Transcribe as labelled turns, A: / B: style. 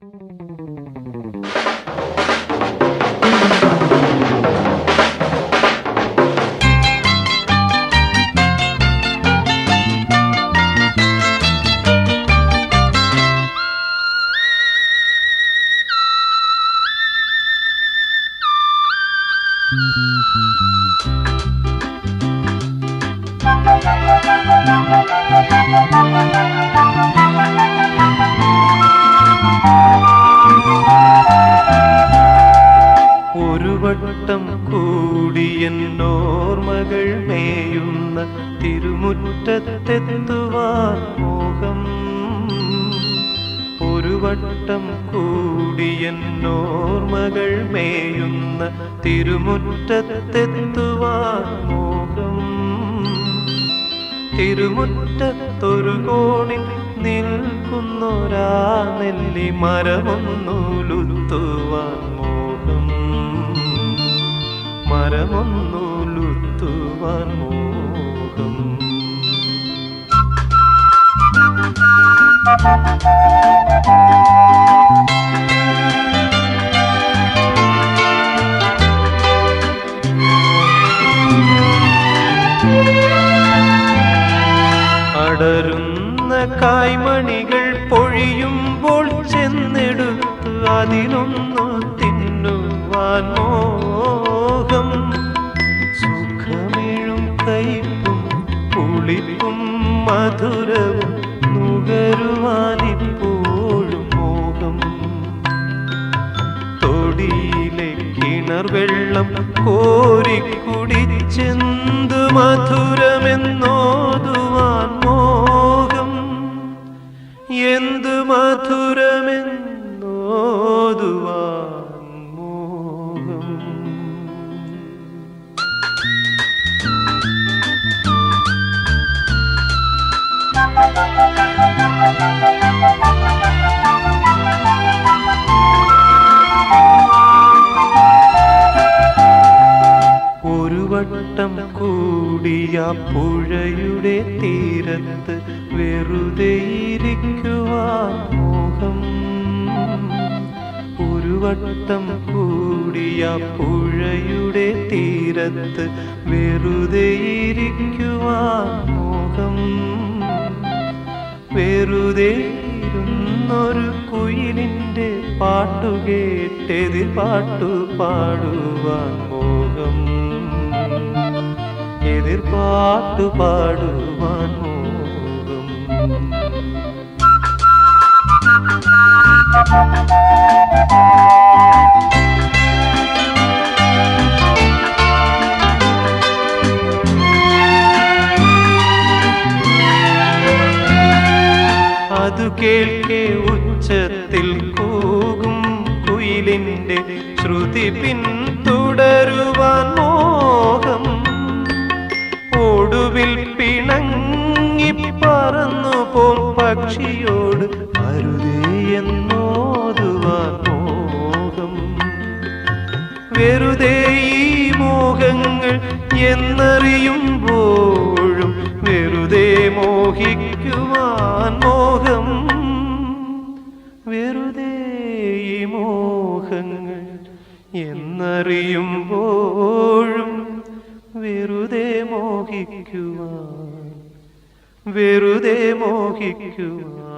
A: ഒരു വട്ടം കൂടിയെന്നോർമകൾ മേയുന്ന തിരുമുറ്റത്തെത്തുവാൻ മോഹം. ഒരു വട്ടം കൂടിയെന്നോർമകൾ മേയുന്ന തിരുമുറ്റത്തെത്തുവാൻ മോഹം. തിരുമുറ്റത്തൊരു കോണിൽ നിൽക്കുന്നൊരാ നെല്ലി മരമൊന്നുലുത്തുവാൻ മോഹം. അടരുന്ന കായ്മണികൾ പൊഴിയുമ്പോൾ ചെന്നെടുത്ത് അതിലൊന്നു തിന്നുവാൻ മോഹം. പുളിപ്പും മധുരവും നുകരുവാനിപ്പോഴും മോഹം. തൊടിയിലെ കിണർ വെള്ളം കോരിക്കുടിച്ചെന്ത് മധുരമെന്നോതുവാൻ വട്ടം കൂടിയ പുഴയുടെ തീരത്ത് വെറുതെ ഇരിക്കുവാൻ മോഹം. ഒരു വട്ടം കൂടിയ പുഴയുടെ തീരത്ത് വെറുതെ ഇരിക്കുവാൻ മോഹം. വെറുതെ ഇരുന്നൊരു കുയിലിന്റെ പാട്ടുകേട്ടെതിർ പാട്ടു പാടുവാൻ മോഹം. എതിർ പാട്ടു പാടുവാൻ മോഹം അതു കേൾക്കെ ഉച്ചത്തിൽ കൂകും കുയിലിന്റെ ശ്രുതി പിന്തുടരുവാൻ ഒടുവിൽ പിണങ്ങി പറന്നു പോം പക്ഷിയോട്. അരുതേ എന്നോതുവാൻ മോഹം. വെറുതെ ഈ മോഹങ്ങൾ എന്നറിയുമ്പോഴും വെറുതെ മോഹിക്കുവാൻ മോഹം. വെറുതെ ഈ മോഹങ്ങൾ എന്നറിയുമ്പോഴും വെറുതെ മോഹിക്കുവാൻ വെറുതെ മോഹിക്കുവാൻ.